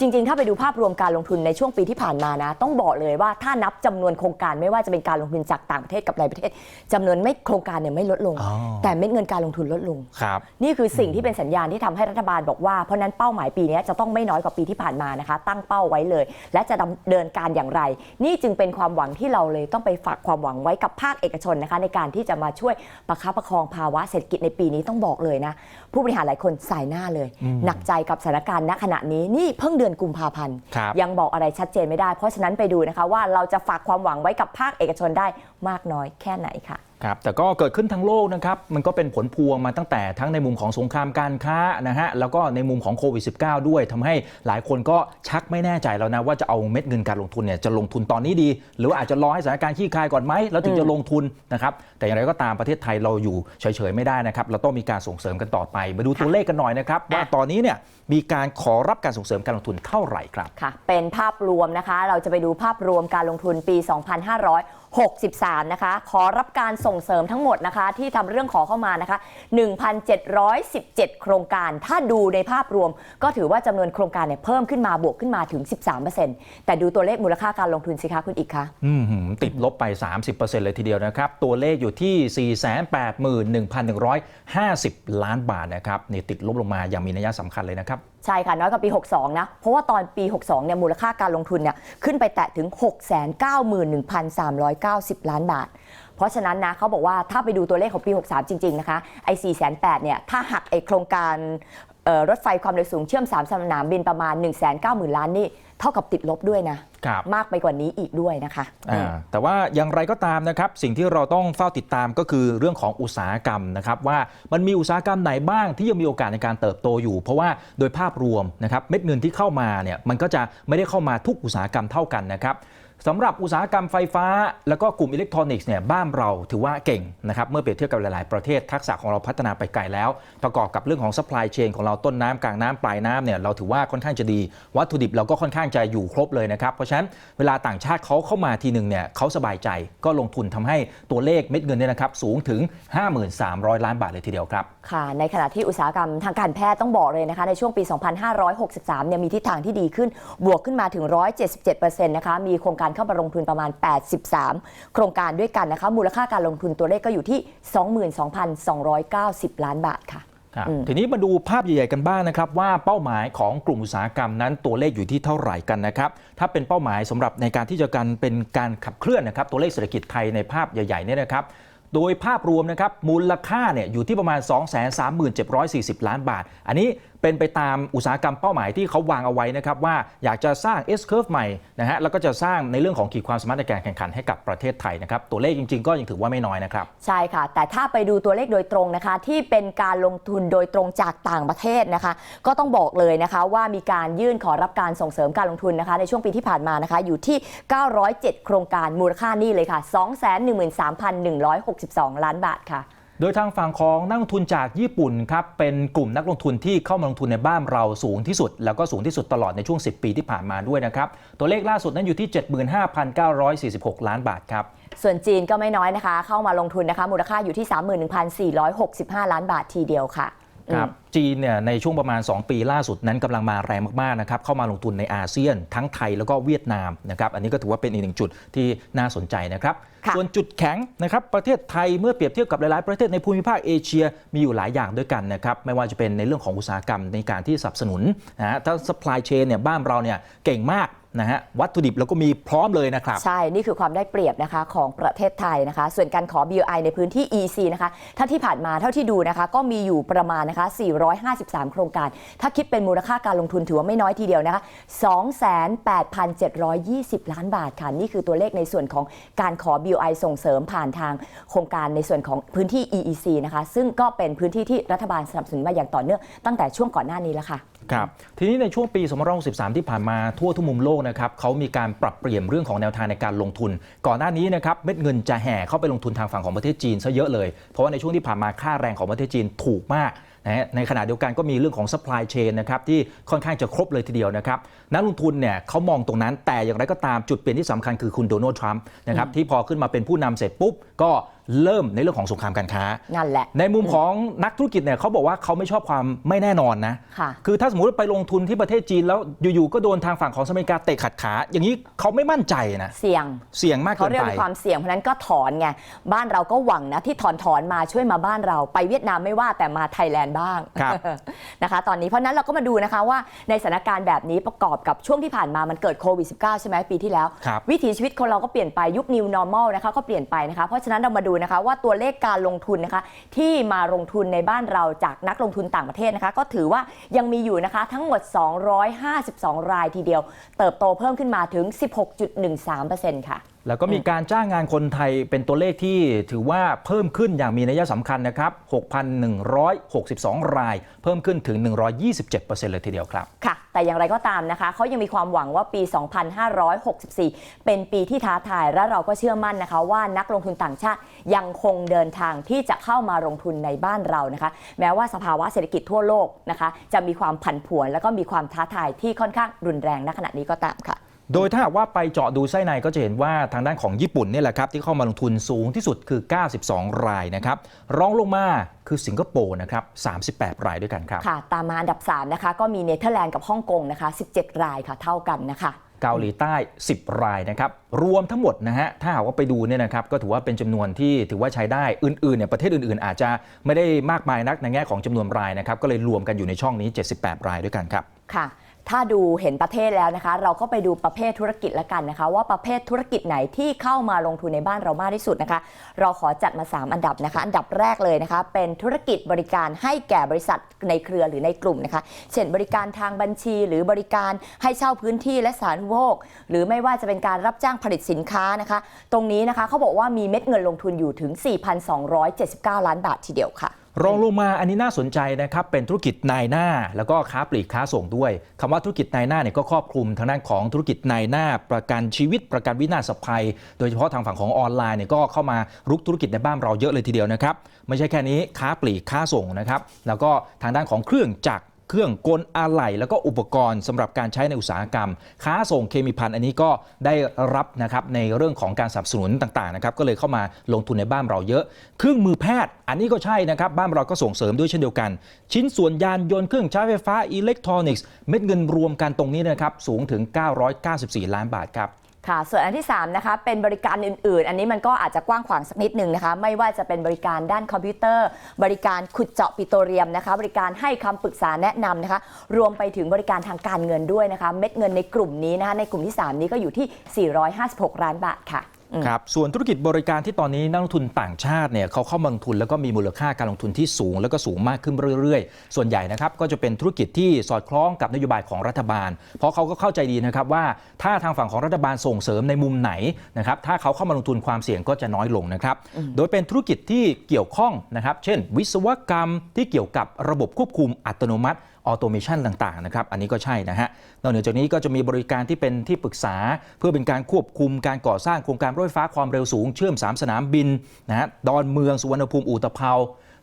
จริง ๆ ถ้าไปดูภาพรวมการลงทุนในช่วงปีที่ผ่านมานะ ต้องบอกเลยว่าถ้านับจำนวนโครงการไม่ว่าจะเป็นการลงทุนจากต่างประเทศกับในประเทศจำนวนไม่โครงการเนี่ยไม่ลดลงอ๋อแต่เม็ดเงินการลงทุนลดลงครับนี่คือสิ่งที่เป็นสัญญาณที่ทำให้รัฐบาลบอกว่าเพราะฉะนั้นเป้าหมายปีนี้จะต้องไม่น้อยกว่าปีที่ผ่านมานะคะ ตั้งเป้าไว้เลย และจะดำเนินการอย่างไร นี่จึงเป็นความหวังที่เราเลยต้องไปฝากความหวังไว้กับภาคเอกชนนะคะในการที่จะมาช่วยประคับประคองภาวะเศรษฐกิจในปีนี้ต้องบอกเลยนะผู้บริหารหลายคนสายหน้าเลย หนักใจกับสถานการณ์ณขณะนี้นี่เพิ่งเดือนกุมภาพันธ์ ครับ ยังบอกอะไรชัดเจนไม่ได้ เพราะฉะนั้นไปดูนะคะว่าเราจะฝากความหวังไว้กับภาคเอกชนได้มากน้อยแค่ไหนค่ะ ครับแต่ก็เกิดขึ้นทั้งโลกนะครับมันก็เป็นผลพวงมาตั้งแต่ทั้งในมุมของสงครามการค้านะฮะแล้วก็ในมุมของโควิด -19 ด้วยทำให้หลายคนก็ชักไม่แน่ใจแล้วนะว่าจะเอาเม็ดเงินการลงทุนเนี่ยจะลงทุนตอนนี้ดี หรือว่าอาจจะรอให้สถานการณ์ขี้คายก่อนไหมแล้วถึงจะลงทุนนะครับแต่อย่างไรก็ตามประเทศไทยเราอยู่เฉยๆไม่ได้นะครับเราต้องมีการส่งเสริมกันต่อไป มาดูตัวเลขกันหน่อยนะครับว่าตอนนี้เนี่ยมีการขอรับการส่งเสริมการลงทุนเท่าไหร่ครับค่ะเป็นภาพรวมนะคะ เราจะไปดูภาพรวมการลงทุนปี 2563 นะคะ ขอรับการส่งเสริมทั้งหมดนะคะ ที่ทำเรื่องขอเข้ามานะคะ 1,717 โครงการ ถ้าดูในภาพรวม ก็ถือว่าจำนวนโครงการเนี่ยเพิ่มขึ้นมาบวกขึ้นมาถึง 13%แต่ดูตัวเลขมูลค่าการลงทุนสิคะคุณอีกคะอืมหืมติดลบไป 30%เลยทีเดียวนะครับ ตัวเลขอยู่ที่ 481,150 ล้านบาทนะครับนี่ติดลบลงมาอย่างมีนัยสำคัญเลยนะครับใช่ค่ะ น้อยกว่าปี 62 นะ เพราะว่าตอนปี 62 เนี่ยมูลค่าการลงทุนเนี่ยขึ้นไปแตะถึง 691,390 ล้านบาท เพราะฉะนั้นนะเขาบอกว่าถ้าไปดูตัวเลขของปี 63 จริง ๆ นะคะไอ้408เนี่ยถ้าหักไอ้โครงการเอ่อรถไฟความเร็วสูงเชื่อม 3 สนามบินประมาณ 190,000 ล้านนี่เท่ากับติดลบด้วยนะครับมากไปกว่านี้อีกด้วยนะคะอ่าแต่ว่าอย่างไรก็ตามนะครับ สิ่งที่เราต้องเฝ้าติดตามก็คือเรื่องของอุตสาหกรรมนะครับว่ามันมีอุตสาหกรรมไหนบ้างที่ยังมีโอกาสในการเติบโตอยู่ เพราะว่าโดยภาพรวมนะครับเม็ดเงินที่เข้ามาเนี่ยมันก็จะไม่ได้เข้ามาทุกอุตสาหกรรมเท่ากันนะครับ สำหรับอุตสาหกรรมไฟฟ้า แล้วก็กลุ่มอิเล็กทรอนิกส์เนี่ยบ้านเราถือว่าเก่งนะครับเมื่อเปรียบเทียบกับหลาย ๆ ประเทศทักษะของเราพัฒนาไปไกลแล้ว ประกอบกับเรื่องของ supply chain ของเราต้นน้ำกลางน้ำปลายน้ำเนี่ยเราถือว่าค่อนข้างจะดี วัตถุดิบเราก็ค่อนข้างจะอยู่ครบเลยนะครับ เพราะฉะนั้นเวลาต่างชาติเขาเข้ามาทีหนึ่งเนี่ยเขาสบายใจก็ลงทุนทำให้ตัวเลขเม็ดเงินเนี่ยนะครับสูงถึง 5300 ล้านบาทเลยทีเดียวครับค่ะ ในขณะที่อุตสาหกรรมทางการแพทย์ต้องบอกเลยนะคะในช่วงปี 2563 เนี่ยมีทิศทางที่ดีขึ้น บวกขึ้นมาถึง 177%นะคะมีโครงการเข้ามาลงทุนประมาณ 83 โครงการด้วยกันนะคะ มูลค่าการลงทุนตัวเลขก็อยู่ที่ 22,290 ล้านบาทค่ะครับอืมทีนี้มาดูภาพใหญ่ๆกันบ้างนะครับ ว่าเป้าหมายของกลุ่มอุตสาหกรรมนั้นตัวเลขอยู่ที่เท่าไหร่กันนะครับถ้าเป็นเป้าหมายสำหรับในการที่จะกันเป็นการขับเคลื่อนนะครับ ตัวเลขเศรษฐกิจไทยในภาพใหญ่ๆเนี่ยนะครับโดยภาพรวมนะครับมูลค่าเนี่ยอยู่ที่ประมาณ 23740ล้านบาท อันนี้เป็นไปตามอุตสาหกรรมเป้าหมายที่เขาวางเอาไว้นะครับว่าอยากจะสร้าง S curve ใหม่นะฮะแล้วก็จะสร้างในเรื่องของขีดความสามารถในการแข่งขันให้กับประเทศไทยนะครับตัวเลขจริง ๆ ก็ยังถือว่าไม่น้อยนะครับ ใช่ค่ะ แต่ถ้าไปดูตัวเลขโดยตรงนะคะ ที่เป็นการลงทุนโดยตรงจากต่างประเทศนะคะ ก็ต้องบอกเลยนะคะว่ามีการยื่นขอรับการส่งเสริมการลงทุนนะคะ ในช่วงปีที่ผ่านมานะคะอยู่ที่ 907 โครงการมูลค่านี่เลยค่ะ 213,162 ล้านบาทค่ะ โดยทางฝั่งของนักลงทุนจากญี่ปุ่นครับเป็นกลุ่มนักลงทุนที่เข้ามาลงทุนในบ้านเราสูงที่สุด แล้วก็สูงที่สุดตลอดในช่วง 10 ปีที่ผ่านมาด้วยนะครับตัวเลขล่าสุดนั้นอยู่ที่ 75,946 ล้านบาทครับส่วนจีนก็ไม่น้อยนะคะ เข้ามาลงทุนนะคะมูลค่าอยู่ที่ 31,465 ล้านบาททีเดียวค่ะ ครับจีนเนี่ยในช่วงประมาณ 2 ปีล่าสุดนั้นกำลังมาแรงมากๆนะครับเข้ามาลงทุนในอาเซียน ทั้งไทยแล้วก็เวียดนามนะครับอันนี้ก็ถือว่าเป็นอีกหนึ่งจุดที่น่าสนใจนะครับค่ะส่วนจุดแข็งนะครับประเทศไทยเมื่อเปรียบเทียบกับหลาย ๆ ประเทศในภูมิภาคเอเชียมีอยู่หลายอย่างด้วยกันนะครับไม่ว่าจะเป็นในเรื่องของอุตสาหกรรมในการที่สนับสนุนนะฮะถ้า supply chain เนี่ยบ้านเราเนี่ยเก่งมาก นะฮะวัตถุดิบเราก็มีพร้อมเลยนะครับ ใช่ นี่คือความได้เปรียบนะคะของประเทศไทยนะคะ ส่วนการขอ BOI ในพื้นที่ EC นะคะถ้าที่ผ่านมาเท่าที่ดูนะคะ ก็มีอยู่ประมาณนะคะ 453 โครงการ ถ้าคิดเป็นมูลค่าการลงทุนถือว่าไม่น้อยทีเดียวนะคะ 28,720 ล้านบาทค่ะ นี่คือตัวเลขในส่วนของการขอ BOI ส่งเสริมผ่านทางโครงการในส่วนของพื้นที่ EEC นะคะ ซึ่งก็เป็นพื้นที่ที่รัฐบาลสนับสนุนมาอย่างต่อเนื่องตั้งแต่ช่วงก่อนหน้านี้แล้วค่ะ ครับทีนี้ในช่วงปี2563ที่ผ่านมาทั่วทุกมุมโลกนะครับเขามีการปรับเปลี่ยนเรื่องของแนวทางในการลงทุน ก่อนหน้านี้นะครับเม็ดเงินจะแห่เข้าไปลงทุนทางฝั่งของประเทศจีนซะเยอะเลย เพราะว่าในช่วงที่ผ่านมาค่าแรงของประเทศจีนถูกมากนะในขณะเดียวกันก็มีเรื่องของ supply chain นะครับที่ค่อนข้างจะครบเลยทีเดียวนะครับนักลงทุนเนี่ยเขามองตรงนั้นแต่อย่างไรก็ตามจุดเปลี่ยนที่สำคัญคือคุณโดนัลด์ทรัมป์นะครับที่พอขึ้นมาเป็นผู้นำเสร็จปุ๊บก็ เริ่มในเรื่องของสงครามการค้า นั่นแหละ ในมุมของนักธุรกิจเนี่ยเขาบอกว่าเขาไม่ชอบความไม่แน่นอนนะค่ะคือถ้าสมมติว่าไปลงทุนที่ประเทศจีนแล้วอยู่ๆก็โดนทางฝั่งของสหรัฐอเมริกาเตะขัดขา อย่างนี้เขาไม่มั่นใจนะเสี่ยงเสี่ยงมากเขาเกินเรียกไปมีความเสี่ยงเพราะฉะนั้นก็ถอนไงบ้านเราก็หวังนะที่ถอนถอนมาช่วยมาบ้านเรา ไปเวียดนามไม่ว่าแต่มาไทยแลนด์บ้างครับนะคะ ตอนนี้เพราะฉะนั้นเราก็มาดูนะคะว่าในสถานการณ์แบบนี้ประกอบกับช่วงที่ผ่านมามันเกิดโควิด -19 ใช่ไหมปีที่แล้วครับวิถีชีวิตคนเราก็เปลี่ยนไปยุค new normal นะคะก็เปลี่ยนไปนะคะเพราะฉะนั้นเรามาดูนะคะว่าตัวเลขการลงทุนนะคะที่มาลงทุนในบ้านเราจากนักลงทุนต่างประเทศนะคะ ก็ถือว่ายังมีอยู่นะคะทั้งหมด 252 รายทีเดียว เติบโตเพิ่มขึ้นมาถึง 16.13%ค่ะ แล้วก็มีการจ้างงานคนไทยเป็นตัวเลขที่ถือว่าเพิ่มขึ้นอย่างมีนัยสำคัญนะครับ 6,162 ราย เพิ่มขึ้นถึง 127%เลยทีเดียวครับ ค่ะ แต่อย่างไรก็ตามนะคะเขายังมีความหวังว่าปี 2564 เป็นปีที่ท้าทาย และเราก็เชื่อมั่นนะคะ ว่านักลงทุนต่างชาติยังคงเดินทางที่จะเข้ามาลงทุนในบ้านเรานะคะ แม้ว่าสภาวะเศรษฐกิจทั่วโลกนะคะ จะมีความผันผวน แล้วก็มีความท้าทายที่ค่อนข้างรุนแรงณขณะนี้ก็ตามค่ะ โดยถ้าหากว่าไปเจาะดูไส้ในก็จะเห็นว่าทางด้านของญี่ปุ่นเนี่ยแหละครับที่เข้ามาลงทุนสูงที่สุดคือ 92 รายนะครับรองลงมาคือสิงคโปร์นะครับ38 รายด้วยกันครับค่ะ ตามมาอันดับ 3 นะคะ ก็มีเนเธอร์แลนด์กับฮ่องกงนะคะ 17 รายค่ะเท่ากันนะคะเกาหลีใต้ 10 รายนะครับรวมทั้งหมดนะฮะถ้าหากว่าไปดูเนี่ยนะครับก็ถือว่าเป็นจำนวนที่ถือว่าใช้ได้อื่นๆเนี่ยประเทศอื่นๆ อาจจะไม่ได้มากมายนักในแง่ของจำนวนรายนะครับก็เลยรวมกันอยู่ในช่องนี้ 78 รายด้วยกันครับค่ะ ถ้าดูเห็นประเทศแล้วนะคะ เราก็ไปดูประเภทธุรกิจละกันนะคะ ว่าประเภทธุรกิจไหนที่เข้ามาลงทุนในบ้านเรามากที่สุดนะคะ เราขอจัดมา 3 อันดับนะคะ อันดับแรกเลยนะคะ เป็นธุรกิจบริการให้แก่บริษัทในเครือหรือในกลุ่มนะคะ เช่นบริการทางบัญชี หรือบริการให้เช่าพื้นที่และสารอุปโภคหรือไม่ว่าจะเป็นการรับจ้างผลิตสินค้านะคะ ตรงนี้นะคะเขาบอกว่ามีเม็ดเงินลงทุนอยู่ถึง 4,279 ล้านบาททีเดียวค่ะรองลงมาอันนี้น่าสนใจนะครับเป็นธุรกิจนายหน้า แล้วก็ค้าปลีกค้าส่งด้วยคำว่าธุรกิจนายหน้าเนี่ยก็ครอบคลุมทางด้านของธุรกิจนายหน้า ประกันชีวิตประกันวินาศภัย โดยเฉพาะทางฝั่งของออนไลน์เนี่ยก็เข้ามารุกธุรกิจในบ้านเราเยอะเลยทีเดียวนะครับไม่ใช่แค่นี้ค้าปลีกค้าส่งนะครับแล้วก็ทางด้านของเครื่องจักร เครื่องกลอะไหล่แล้วก็อุปกรณ์สำหรับการใช้ในอุตสาหกรรม ค้าส่งเคมีภัณฑ์อันนี้ก็ได้รับนะครับในเรื่องของการสนับสนุนต่างๆนะครับก็เลยเข้ามาลงทุนในบ้านเราเยอะ เครื่องมือแพทย์ อันนี้ก็ใช่นะครับบ้านเราก็ส่งเสริมด้วยเช่นเดียวกัน ชิ้นส่วนยานยนต์เครื่องใช้ไฟฟ้าอิเล็กทรอนิกส์เม็ดเงินรวมกันตรงนี้นะครับสูงถึง 994 ล้านบาทครับ ค่ะ ส่วนอันที่3นะคะเป็นบริการอื่น ๆ อันนี้มันก็อาจจะกว้างขวางสักนิดหนึ่งนะคะไม่ว่าจะเป็นบริการด้านคอมพิวเตอร์ บริการขุดเจาะปิโตรเลียมนะคะบริการให้คำปรึกษาแนะนำนะคะรวมไปถึงบริการทางการเงินด้วยนะคะเม็ดเงินในกลุ่มนี้นะคะในกลุ่มที่ 3 นี้ก็อยู่ที่ 456ล้านบาทค่ะ ครับส่วนธุรกิจบริการที่ตอนนี้นักลงทุนต่างชาติเนี่ยเขาเข้ามาลงทุนแล้วก็มีมูลค่าการลงทุนที่สูง แล้วก็สูงมากขึ้นเรื่อยๆ ส่วนใหญ่นะครับก็จะเป็นธุรกิจที่สอดคล้องกับนโยบายของรัฐบาล เพราะเขาก็เข้าใจดีนะครับว่าถ้าทางฝั่งของรัฐบาลส่งเสริมในมุมไหนนะครับถ้าเขาเข้ามาลงทุนความเสี่ยงก็จะน้อยลงนะครับโดยเป็นธุรกิจที่เกี่ยวข้องนะครับเช่น วิศวกรรมที่เกี่ยวกับระบบควบคุมอัตโนมัติ ออโตเมชันต่างๆนะครับอันนี้ก็ใช่นะฮะนอกเหนือจากนี้ก็จะมีบริการที่เป็นที่ปรึกษา เพื่อเป็นการควบคุมการก่อสร้างโครงการรถไฟฟ้าความเร็วสูงเชื่อม 3 สนามบินนะฮะดอนเมืองสุวรรณภูมิอู่ตะเภา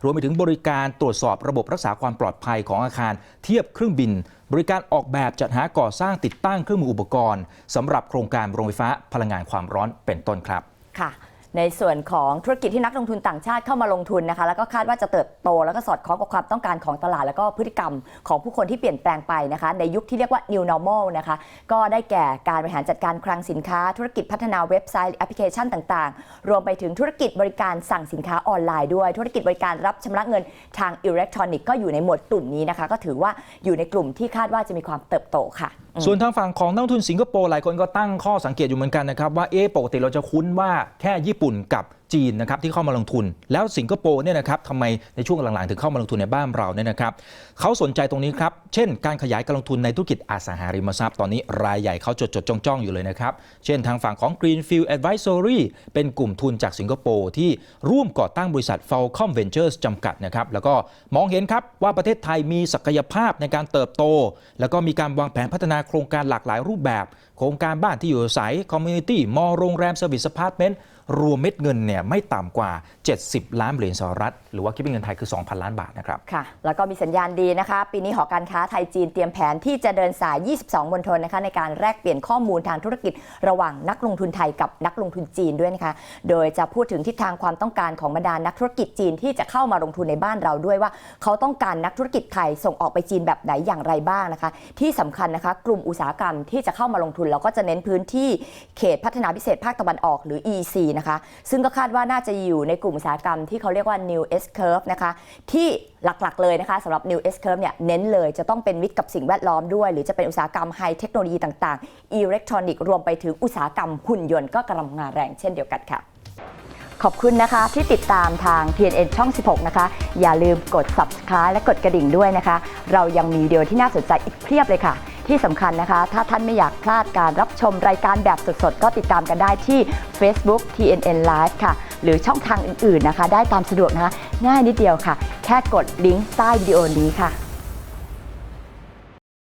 รวมไปถึงบริการตรวจสอบระบบรักษาความปลอดภัยของอาคาร เทียบเครื่องบิน บริการออกแบบจัดหาก่อสร้างติดตั้งเครื่องมืออุปกรณ์สำหรับโครงการโรงไฟฟ้าพลังงานความร้อนเป็นต้นครับค่ะ ในส่วนของธุรกิจที่นักลงทุนต่างชาติเข้ามาลงทุนนะคะ แล้วก็คาดว่าจะเติบโต แล้วก็สอดคล้องกับความต้องการของตลาด แล้วก็พฤติกรรมของผู้คนที่เปลี่ยนแปลงไปนะคะ ในยุคที่เรียกว่า new normal นะคะ ก็ได้แก่การบริหารจัดการคลังสินค้า ธุรกิจพัฒนาเว็บไซต์แอปพลิเคชันต่าง ๆ รวมไปถึงธุรกิจบริการสั่งสินค้าออนไลน์ด้วย ธุรกิจบริการรับชำระเงินทางอิเล็กทรอนิกส์ก็อยู่ในหมวดกลุ่มนี้นะคะ ก็ถือว่าอยู่ในกลุ่มที่คาดว่าจะมีความเติบโตค่ะส่วนทางฝั่งของนักลงทุนสิงคโปร์หลายคนก็ตั้งข้อสังเกตอยู่เหมือนกันนะครับว่าเอ๊ะปกติเราจะคุ้นว่าแค่ญี่ปุ่นกับจีนนะครับที่เข้ามาลงทุน แล้วสิงคโปร์เนี่ยนะครับทำไมในช่วงหลังๆ ถึงเข้ามาลงทุนในบ้านเราเนี่ยนะครับเขาสนใจตรงนี้ครับ เช่น การขยายการลงทุนในธุรกิจอสังหาริมทรัพย์ตอนนี้รายใหญ่เขาจดจดจ้องๆอยู่เลยนะครับ เช่นทางฝั่งของ Greenfield Advisory เป็นกลุ่มทุนจากสิงคโปร์ที่ร่วมก่อตั้งบริษัท Falcom Ventures จำกัดนะครับแล้วก็มองเห็นครับว่าประเทศไทยมีศักยภาพในการเติบโต แล้วก็มีการวางแผนพัฒนาโครงการหลากหลายรูปแบบ โครงการบ้านที่อยู่อาศัยคอมมูนิตี้มอโรงแรมเซอร์วิสพาร์ตเมนต์ รวมเม็ดเงินเนี่ยไม่ต่ำกว่า 70 ล้านเหรียญสหรัฐ หรือว่าคิดเป็นเงินไทยคือ 2,000 ล้านบาทนะครับ ค่ะ แล้วก็มีสัญญาณดีนะคะ ปีนี้หอการค้าไทยจีนเตรียมแผนที่จะเดินสาย 22 มณฑลนะคะในการแลกเปลี่ยนข้อมูลทางธุรกิจระหว่างนักลงทุนไทยกับนักลงทุนจีนด้วยนะคะ โดยจะพูดถึงทิศทางความต้องการของบรรดานักธุรกิจจีนที่จะเข้ามาลงทุนในบ้านเราด้วยว่า เขาต้องการนักธุรกิจไทยส่งออกไปจีนแบบไหนอย่างไรบ้างนะคะ ที่สำคัญนะคะ กลุ่มอุตสาหกรรมที่จะเข้ามาลงทุนเราก็จะเน้นพื้นที่เขตพัฒนาพิเศษภาคตะวันออกหรือ EC นะคะ ซึ่งก็คาดว่าน่าจะอยู่ในกลุ่มอุตสาหกรรมที่เขาเรียกว่า New S Curve นะคะที่หลักๆเลยนะคะสำหรับ New S Curve เนี่ยเน้นเลยจะต้องเป็นมิตรกับสิ่งแวดล้อมด้วย หรือจะเป็นอุตสาหกรรมไฮเทคโนโลยีต่างๆอิเล็กทรอนิกส์รวมไปถึงอุตสาหกรรมหุ่นยนต์ก็กำลังมานแรงเช่นเดียวกันค่ะ ขอบคุณนะคะที่ติดตามทาง TNN ช่อง 16 นะคะ อย่าลืมกด subscribe และกดกระดิ่งด้วยนะคะ เรายังมีวิดีโอที่น่าสนใจอีกเพียบเลยค่ะ ที่สำคัญนะคะ ถ้าท่านไม่อยากพลาดการรับชมรายการแบบสดๆ ก็ติดตามกันได้ที่ Facebook TNN Live ค่ะ หรือช่องทางอื่นๆนะคะ ได้ตามสะดวกนะคะ ง่ายนิดเดียวค่ะ แค่กดลิงก์ใต้วิดีโอนี้ค่ะ